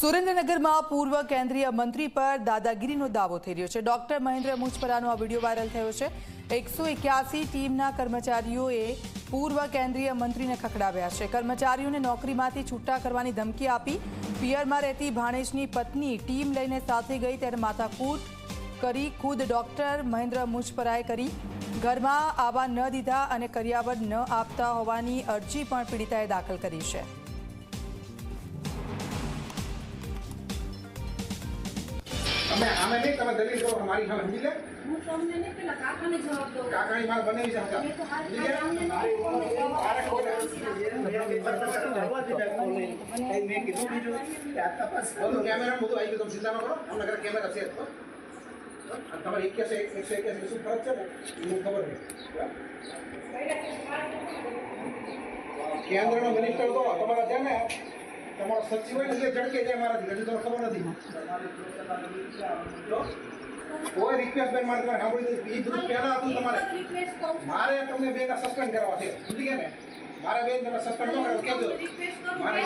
સુરેન્દ્રનગરમાં પૂર્વ કેન્દ્રીય મંત્રી પર દાદાગીરીનો દાવો થઈ રહ્યો છે. ડોક્ટર મહેન્દ્ર મુજપરાનો આ વીડિયો વાયરલ થયો છે. એકસો એક્યાસી ટીમના કર્મચારીઓએ પૂર્વ કેન્દ્રીય મંત્રીને ખખડાવ્યા છે. કર્મચારીઓને નોકરીમાંથી છૂટા કરવાની ધમકી આપી પિયરમાં રહેતી ભાણેજની પત્ની ટીમ લઈને સાથે ગઈ ત્યારે માથાકૂટ કરી ખુદ ડોક્ટર મહેન્દ્ર મુજપરાએ કરી ઘરમાં આવવા ન દીધા અને કર્યાવર ન આપતા હોવાની અરજી પણ પીડિતાએ દાખલ કરી છે. તમે આમે નહીં તમે દલીલ કરો મારી સામે સમજી લે. હું તમને નહીં પેલા કાકાને જવાબ દઉં. કાકાની માલ બનાવી છે નહીં બધું કેમેરા બધું આવી ગયું તમે ચિંતા ન કરો. અમને ઘરે કેમેરા છે તમારે એક્યાસી એકસો એક્યાસી શું ફરક છે ને? એ મને ખબર છે કેન્દ્રનો મિનિસ્ટર તો તમારા છે ને તમારો સચિવ હોય ને ઝડકે જાય મારાથી હજુ તમને ખબર નથી. કોઈ રિક્વેસ્ટ બેન મારે તમારે સાંભળી. એ બધું પહેલા હતું તમારે. મારે તમને બેન સસ્પેન્ડ કરવા છે. સમજી ગયા ને? મારે બેન તમે સસ્પેન્ડ ન કરો કેજો. મારે